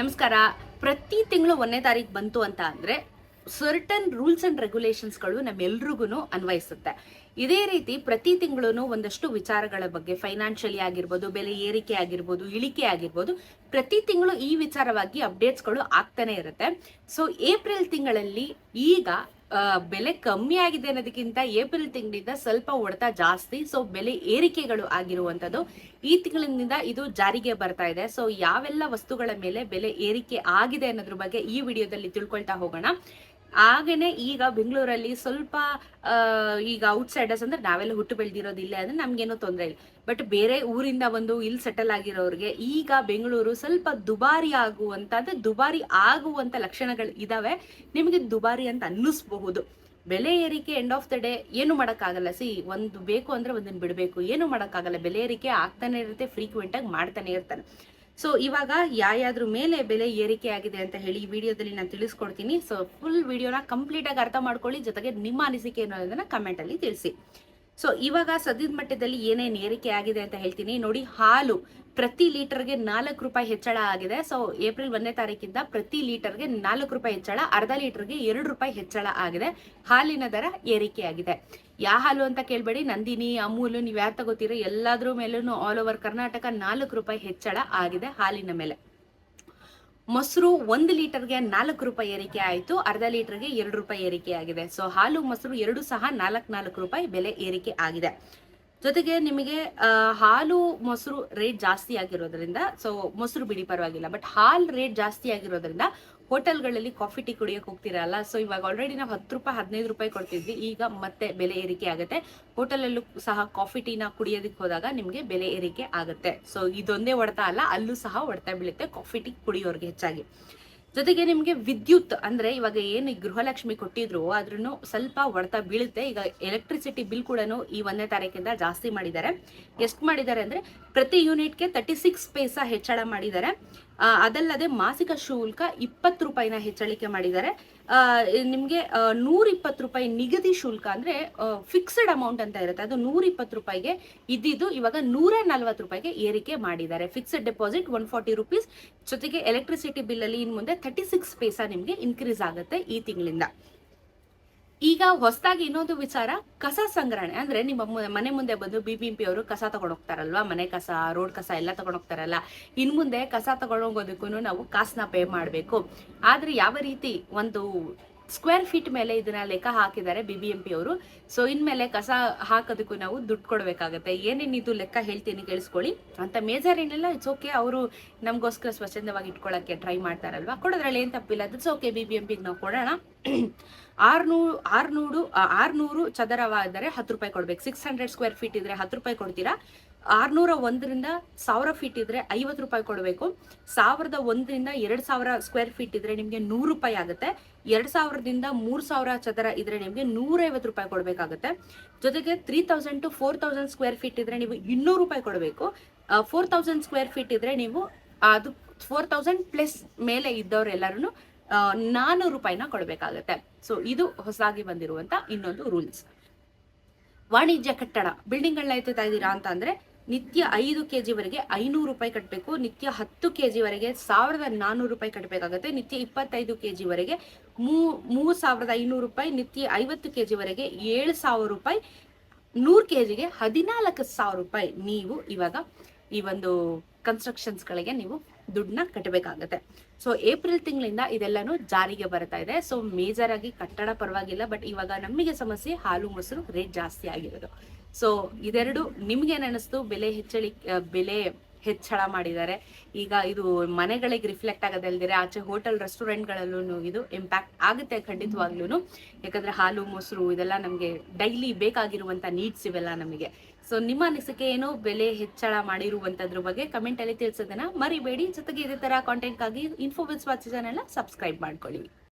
ನಮಸ್ಕಾರ. ಪ್ರತಿ ತಿಂಗಳು ಒಂದನೇ ತಾರೀಕು ಬಂತು ಅಂತ ಅಂದ್ರೆ ಸರ್ಟನ್ ರೂಲ್ಸ್ ಅಂಡ್ ರೆಗ್ಯುಲೇಷನ್ಸ್ಗಳು ನಮ್ಮೆಲ್ರಿಗೂ ಅನ್ವಯಿಸುತ್ತೆ. ಇದೇ ರೀತಿ ಪ್ರತಿ ತಿಂಗಳು ಒಂದಷ್ಟು ವಿಚಾರಗಳ ಬಗ್ಗೆ ಫೈನಾನ್ಷಿಯಲಿ ಆಗಿರ್ಬೋದು, ಬೆಲೆ ಏರಿಕೆ ಆಗಿರ್ಬೋದು, ಇಳಿಕೆ ಆಗಿರ್ಬೋದು, ಪ್ರತಿ ತಿಂಗಳು ಈ ವಿಚಾರವಾಗಿ ಅಪ್ಡೇಟ್ಸ್ಗಳು ಆಗ್ತಾನೆ ಇರುತ್ತೆ. ಸೊ ಏಪ್ರಿಲ್ ತಿಂಗಳಲ್ಲಿ ಈಗ ಬೆಲೆ ಕಮ್ಮಿ ಆಗಿದೆ ಅನ್ನೋದಕ್ಕಿಂತ ಏಪ್ರಿಲ್ ತಿಂಗಳಿಂದ ಸ್ವಲ್ಪ ಹೊಡೆತ ಜಾಸ್ತಿ. ಸೊ ಬೆಲೆ ಏರಿಕೆಗಳು ಆಗಿರುವಂಥದ್ದು. ಈ ತಿಂಗಳಿನಿಂದ ಇದು ಜಾರಿಗೆ ಬರ್ತಾ ಇದೆ. ಸೊ ಯಾವೆಲ್ಲ ವಸ್ತುಗಳ ಮೇಲೆ ಬೆಲೆ ಏರಿಕೆ ಆಗಿದೆ ಅನ್ನೋದ್ರ ಬಗ್ಗೆ ಈ ವಿಡಿಯೋದಲ್ಲಿ ತಿಳ್ಕೊಳ್ತಾ ಹೋಗೋಣ. ಹಾಗೇನೆ ಈಗ ಬೆಂಗಳೂರಲ್ಲಿ ಸ್ವಲ್ಪ ಈಗ ಔಟ್ಸೈಡರ್ಸ್ ಅಂದ್ರೆ ನಾವೆಲ್ಲ ಹುಟ್ಟು ಬೆಳೆದಿರೋದಿಲ್ಲ ಅಂದ್ರೆ ನಮ್ಗೇನು ತೊಂದರೆ ಇಲ್ಲ. ಬಟ್ ಬೇರೆ ಊರಿಂದ ಬಂದು ಇಲ್ಲಿ ಸೆಟಲ್ ಆಗಿರೋರಿಗೆ ಈಗ ಬೆಂಗಳೂರು ಸ್ವಲ್ಪ ದುಬಾರಿ ಆಗುವಂತ ಅಂದ್ರೆ ದುಬಾರಿ ಆಗುವಂತ ಲಕ್ಷಣಗಳು ಇದಾವೆ. ನಿಮಗೆ ದುಬಾರಿ ಅಂತ ಅನ್ನಿಸ್ಬಹುದು. ಬೆಲೆ ಏರಿಕೆ ಎಂಡ್ ಆಫ್ ದ ಡೇ ಏನು ಮಾಡೋಕ್ಕಾಗಲ್ಲ. ಸಿ ಒಂದು ಬೇಕು ಅಂದ್ರೆ ಒಂದನ್ನು ಬಿಡಬೇಕು. ಏನು ಮಾಡೋಕ್ಕಾಗಲ್ಲ. ಬೆಲೆ ಏರಿಕೆ ಆಗ್ತಾನೆ ಇರುತ್ತೆ ಫ್ರೀಕ್ವೆಂಟ್ ಆಗಿ ಮಾಡ್ತಾನೆ ಇರ್ತಾನೆ. ಸೊ ಇವಾಗ ಯಾವ್ಯಾದ್ರ ಮೇಲೆ ಬೆಲೆ ಏರಿಕೆ ಆಗಿದೆ ಅಂತ ಹೇಳಿ ವಿಡಿಯೋದಲ್ಲಿ ನಾನು ತಿಳಿಸ್ಕೊಡ್ತೀನಿ. ಸೊ ಫುಲ್ ವಿಡಿಯೋನ ಕಂಪ್ಲೀಟ್ ಆಗಿ ಅರ್ಥ ಮಾಡ್ಕೊಳ್ಳಿ. ಜೊತೆಗೆ ನಿಮ್ಮ ಅನಿಸಿಕೆ ಏನೋ ಅನ್ನೋದನ್ನ ಕಮೆಂಟ್ ಅಲ್ಲಿ ತಿಳಿಸಿ. ಸೊ ಇವಾಗ ಸದ್ಯದ ಮಟ್ಟದಲ್ಲಿ ಏನೇನು ಏರಿಕೆ ಆಗಿದೆ ಅಂತ ಹೇಳ್ತೀನಿ. ನೋಡಿ, ಹಾಲು ಪ್ರತಿ ಲೀಟರ್ಗೆ ನಾಲ್ಕು ರೂಪಾಯಿ ಹೆಚ್ಚಳ ಆಗಿದೆ. ಸೊ ಏಪ್ರಿಲ್ ಒಂದನೇ ತಾರೀಕಿಂದ ಪ್ರತಿ ಲೀಟರ್ಗೆ ನಾಲ್ಕು ರೂಪಾಯಿ ಹೆಚ್ಚಳ, ಅರ್ಧ ಲೀಟರ್ಗೆ ಎರಡು ರೂಪಾಯಿ ಹೆಚ್ಚಳ ಆಗಿದೆ. ಹಾಲಿನ ದರ ಏರಿಕೆಯಾಗಿದೆ ಯಾವ ಹಾಲು ಅಂತ ಕೇಳಬೇಡಿ. ನಂದಿನಿ, ಅಮೂಲ್, ನೀವು ಯಾರು ತಗೋತೀರೋ ಎಲ್ಲಾದ್ರ ಮೇಲೂ ಆಲ್ ಓವರ್ ಕರ್ನಾಟಕ ನಾಲ್ಕು ರೂಪಾಯಿ ಹೆಚ್ಚಳ ಆಗಿದೆ ಹಾಲಿನ ಮೇಲೆ. ಮೊಸರು ಒಂದು ಲೀಟರ್ಗೆ ನಾಲ್ಕು ರೂಪಾಯಿ ಏರಿಕೆ ಆಯಿತು. ಅರ್ಧ ಲೀಟರ್ಗೆ ಎರಡು ರೂಪಾಯಿ ಏರಿಕೆ ಆಗಿದೆ. ಸೊ ಹಾಲು, ಮೊಸರು ಎರಡು ಸಹ ನಾಲ್ಕು ನಾಲ್ಕು ರೂಪಾಯಿ ಬೆಲೆ ಏರಿಕೆ ಆಗಿದೆ. ಜೊತೆಗೆ ನಿಮಗೆ ಹಾಲು, ಮೊಸರು ರೇಟ್ ಜಾಸ್ತಿ ಆಗಿರೋದ್ರಿಂದ ಸೊ ಮೊಸರು ಬಿಡಿ ಪರವಾಗಿಲ್ಲ ಬಟ್ ಹಾಲು ರೇಟ್ ಜಾಸ್ತಿ ಆಗಿರೋದ್ರಿಂದ ಹೋಟೆಲ್ಗಳಲ್ಲಿ ಕಾಫಿ, ಟೀ ಕುಡಿಯೋಕೆ ಹೋಗ್ತಿರಲ್ಲ ಸೊ ಇವಾಗ ಆಲ್ರೆಡಿ ನಾವು ಹತ್ತು ರೂಪಾಯಿ, ಹದಿನೈದು ರೂಪಾಯಿ ಕೊಡ್ತಿದ್ವಿ. ಈಗ ಮತ್ತೆ ಬೆಲೆ ಏರಿಕೆ ಆಗುತ್ತೆ. ಹೋಟೆಲಲ್ಲೂ ಸಹ ಕಾಫಿ, ಟೀನ ಕುಡಿಯೋದಕ್ಕೆ ಹೋದಾಗ ನಿಮಗೆ ಬೆಲೆ ಏರಿಕೆ ಆಗುತ್ತೆ. ಸೊ ಇದೊಂದೇ ಹೊಡೆತ ಅಲ್ಲ, ಅಲ್ಲೂ ಸಹ ಹೊಡೆತ ಬೀಳುತ್ತೆ ಕಾಫಿ, ಟೀ ಕುಡಿಯೋರಿಗೆ ಹೆಚ್ಚಾಗಿ. ಜೊತೆಗೆ ನಿಮಗೆ ವಿದ್ಯುತ್ ಅಂದ್ರೆ ಇವಾಗ ಏನು ಗೃಹಲಕ್ಷ್ಮಿ ಕೊಟ್ಟಿದ್ರು ಅದ್ರೂ ಸ್ವಲ್ಪ ಹೊಡೆತ ಬೀಳುತ್ತೆ. ಈಗ ಎಲೆಕ್ಟ್ರಿಸಿಟಿ ಬಿಲ್ ಕೂಡ ಈ ಒಂದನೇ ತಾರೀಕಿಂದ ಜಾಸ್ತಿ ಮಾಡಿದ್ದಾರೆ. ಎಷ್ಟು ಮಾಡಿದ್ದಾರೆ ಅಂದ್ರೆ ಪ್ರತಿ ಯೂನಿಟ್ಗೆ ತರ್ಟಿ ಸಿಕ್ಸ್ ಪೈಸಾ ಹೆಚ್ಚಳ ಮಾಡಿದ್ದಾರೆ. ಅದಲ್ಲದೆ ಮಾಸಿಕ ಶುಲ್ಕ ಇಪ್ಪತ್ತು ರೂಪಾಯಿನ ಹೆಚ್ಚಳಿಕೆ ಮಾಡಿದ್ದಾರೆ. ನಿಮಗೆ ನೂರ ಇಪ್ಪತ್ತು ರೂಪಾಯಿ ನಿಗದಿ ಶುಲ್ಕ ಅಂದ್ರೆ ಫಿಕ್ಸ್ಡ್ ಅಮೌಂಟ್ ಅಂತ ಇರುತ್ತೆ. ಅದು ನೂರ ಇಪ್ಪತ್ತು ರೂಪಾಯಿಗೆ ಇದ್ದಿದ್ದು ಇವಾಗ ನೂರ ನಲ್ವತ್ತು ರೂಪಾಯಿಗೆ ಏರಿಕೆ ಮಾಡಿದ್ದಾರೆ. Fixed deposit one forty rupees ಜೊತೆಗೆ ಎಲೆಕ್ಟ್ರಿಸಿಟಿ ಬಿಲ್ ಅಲ್ಲಿ ಇನ್ ಮುಂದೆ ತರ್ಟಿ ಸಿಕ್ಸ್ ಪೈಸಾ ನಿಮಗೆ ಇನ್ಕ್ರೀಸ್ ಆಗುತ್ತೆ ಈ ತಿಂಗಳಿಂದ. ಈಗ ಹೊಸದಾಗಿ ಇನ್ನೊಂದು ವಿಚಾರ, ಕಸ ಸಂಗ್ರಹಣೆ. ಅಂದ್ರೆ ನಿಮ್ಮ ಮನೆ ಮುಂದೆ ಬಂದು ಬಿ ಬಿ ಅವರು ಕಸ ತಗೊಂಡೋಗ್ತಾರಲ್ವಾ ಮನೆ ಕಸ, ರೋಡ್ ಕಸ ಎಲ್ಲ ತಗೊಂಡೋಗ್ತಾರಲ್ಲ ಇನ್ ಮುಂದೆ ಕಸ ತಗೊಂಡೋಗೋದಕ್ಕೂ ನಾವು ಕಾಸನ್ನ ಪೇ ಮಾಡಬೇಕು. ಆದ್ರೆ ಯಾವ ರೀತಿ ಒಂದು ಸ್ಕ್ವೇರ್ ಫೀಟ್ ಮೇಲೆ ಇದನ್ನ ಲೆಕ್ಕ ಹಾಕಿದ್ದಾರೆ ಬಿ ಬಿ ಎಂ ಪಿ ಅವರು. ಸೊ ಇನ್ಮೇಲೆ ಕಸ ಹಾಕೋದಕ್ಕೂ ನಾವು ದುಡ್ಡು ಕೊಡಬೇಕಾಗತ್ತೆ. ಏನೇನು ಇದು ಲೆಕ್ಕ ಹೇಳ್ತೀನಿ ಕೇಳಿಸ್ಕೊಳ್ಳಿ. ಅಂತ ಮೇಜರ್ ಏನಿಲ್ಲ ಇಟ್ಸ್ ಓಕೆ ಅವರು ನಮಗೋಸ್ಕರ ಸ್ವಚ್ಛಂದವಾಗಿ ಇಟ್ಕೊಳ್ಳೋಕ್ಕೆ ಟ್ರೈ ಮಾಡ್ತಾರಲ್ವಾ? ಕೊಡೋದ್ರಲ್ಲಿ ಏನು ತಪ್ಪಿಲ್ಲ. That's okay B B M ಪಿಗೆ ನಾವು ಕೊಡೋಣ. ಆರ್ನೂರು ಆರ್ನೂರು ಆರುನೂರು ಚದರವಾದರೆ ಹತ್ತು ರೂಪಾಯಿ ಕೊಡ್ಬೇಕು. ಸಿಕ್ಸ್ ಹಂಡ್ರೆಡ್ ಸ್ಕ್ವೇರ್ ಫೀಟ್ ಇದ್ರೆ ಹತ್ತು ರೂಪಾಯಿ ಕೊಡ್ತೀರಾ? ಆರ್ನೂರ ಒಂದರಿಂದ ಸಾವಿರ ಫೀಟ್ ಇದ್ರೆ ಐವತ್ತು ರೂಪಾಯಿ ಕೊಡಬೇಕು. ಸಾವಿರದ ಒಂದರಿಂದ ಎರಡು ಸಾವಿರ ಸ್ಕ್ವೇರ್ ಫೀಟ್ ಇದ್ರೆ ನಿಮಗೆ ನೂರು ರೂಪಾಯಿ ಆಗುತ್ತೆ. ಎರಡು ಸಾವಿರದಿಂದ ಮೂರು ಸಾವಿರ ಚದರ ಇದ್ರೆ ನಿಮಗೆ ನೂರೈವತ್ತು ರೂಪಾಯಿ ಕೊಡಬೇಕಾಗುತ್ತೆ. ಜೊತೆಗೆ three thousand to four thousand square feet ಇದ್ರೆ ನೀವು ಇನ್ನೂರು ರೂಪಾಯಿ ಕೊಡಬೇಕು. ಫೋರ್ ತೌಸಂಡ್ ಸ್ಕ್ವೇರ್ ಫೀಟ್ ಇದ್ರೆ ನೀವು ಅದು ಫೋರ್ ತೌಸಂಡ್ ಪ್ಲಸ್ ಮೇಲೆ ಇದ್ದವರೆಲ್ಲರೂ ನಾನ್ನೂರು ರೂಪಾಯಿನ ಕೊಡಬೇಕಾಗತ್ತೆ. ಸೊ ಇದು ಹೊಸದಾಗಿ ಬಂದಿರುವಂತ ಇನ್ನೊಂದು ರೂಲ್ಸ್ ವಾಣಿಜ್ಯ ಕಟ್ಟಡ ಬಿಲ್ಡಿಂಗ್ಗಳನ್ನ ಎತ್ತುತ್ತಾ ಇದ್ದೀರಾ ಅಂತ ಅಂದ್ರೆ, ನಿತ್ಯ ಐದು ಕೆ ವರೆಗೆ ಐನೂರು ರೂಪಾಯಿ ಕಟ್ಟಬೇಕು ನಿತ್ಯ ಹತ್ತು ಕೆ ವರೆಗೆ ಸಾವಿರದ ನಾನ್ನೂರು ರೂಪಾಯಿ ಕಟ್ಟಬೇಕಾಗುತ್ತೆ ನಿತ್ಯ ಇಪ್ಪತ್ತೈದು ಕೆ ವರೆಗೆ ಮೂ, ಮೂರು ಸಾವಿರದ ಐನೂರು ರೂಪಾಯಿ, ನಿತ್ಯ ಐವತ್ತು ಕೆ ವರೆಗೆ ಏಳು ಸಾವಿರ ರೂಪಾಯಿ, ನೂರು ಕೆ ಜಿಗೆ ಹದಿನಾಲ್ಕು ಸಾವಿರ ರೂಪಾಯಿ ನೀವು ಇವಾಗ ಈ ಒಂದು ಕನ್ಸ್ಟ್ರಕ್ಷನ್ಸ್ಗಳಿಗೆ ನೀವು ದುಡ್ಡನ್ನ ಕಟ್ಟಬೇಕಾಗತ್ತೆ. ಸೊ ಏಪ್ರಿಲ್ ತಿಂಗಳಿಂದ ಇದೆಲ್ಲಾನು ಜಾರಿಗೆ ಬರ್ತಾ ಇದೆ. ಸೊ ಮೇಜರ್ ಆಗಿ ಕಟ್ಟಡ ಪರವಾಗಿಲ್ಲ ಬಟ್ ಇವಾಗ ನಮಗೆ ಸಮಸ್ಯೆ ಹಾಲು ಮೊಸರು ರೇಟ್ ಜಾಸ್ತಿ ಆಗಿರೋದು. ಸೊ ಇದೆರಡು ನಿಮ್ಗೆ ಅನಿಸ್ತು ಬೆಲೆ ಹೆಚ್ಚಳಿ ಬೆಲೆ ಹೆಚ್ಚಳ ಮಾಡಿದ್ದಾರೆ. ಈಗ ಇದು ಮನೆಗಳಿಗೆ ರಿಫ್ಲೆಕ್ಟ್ ಆಗೋದಲ್ದಿರೆ ಆಚೆ ಹೋಟೆಲ್ ರೆಸ್ಟೋರೆಂಟ್ಗಳಲ್ಲೂ ಇದು ಇಂಪ್ಯಾಕ್ಟ್ ಆಗುತ್ತೆ ಖಂಡಿತವಾಗ್ಲೂ ಯಾಕಂದ್ರೆ ಹಾಲು, ಮೊಸರು ಇದೆಲ್ಲ ನಮಗೆ ಡೈಲಿ ಬೇಕಾಗಿರುವಂತ ನೀಡ್ಸ್ ಇವೆಲ್ಲ ನಮಗೆ. ಸೊ ನಿಮ್ಮ ಅನಿಸಿಕೆ ಏನು? ಬೆಲೆ ಹೆಚ್ಚಳ ಮಾಡಿರುವಂತದ್ರ ಬಗ್ಗೆ ಕಮೆಂಟ್ ಅಲ್ಲಿ ತಿಳಿಸೋದನ್ನ ಮರಿಬೇಡಿ. ಜೊತೆಗೆ ಇದೇ ತರ ಕಾಂಟೆಂಟ್ಗಾಗಿ ಇನ್ಫೋಬಿಲ್ಸ್ ವಾಚ್ ಚಾನೆಲ್ನ ಸಬ್ಸ್ಕ್ರೈಬ್ ಮಾಡ್ಕೊಳ್ಳಿ.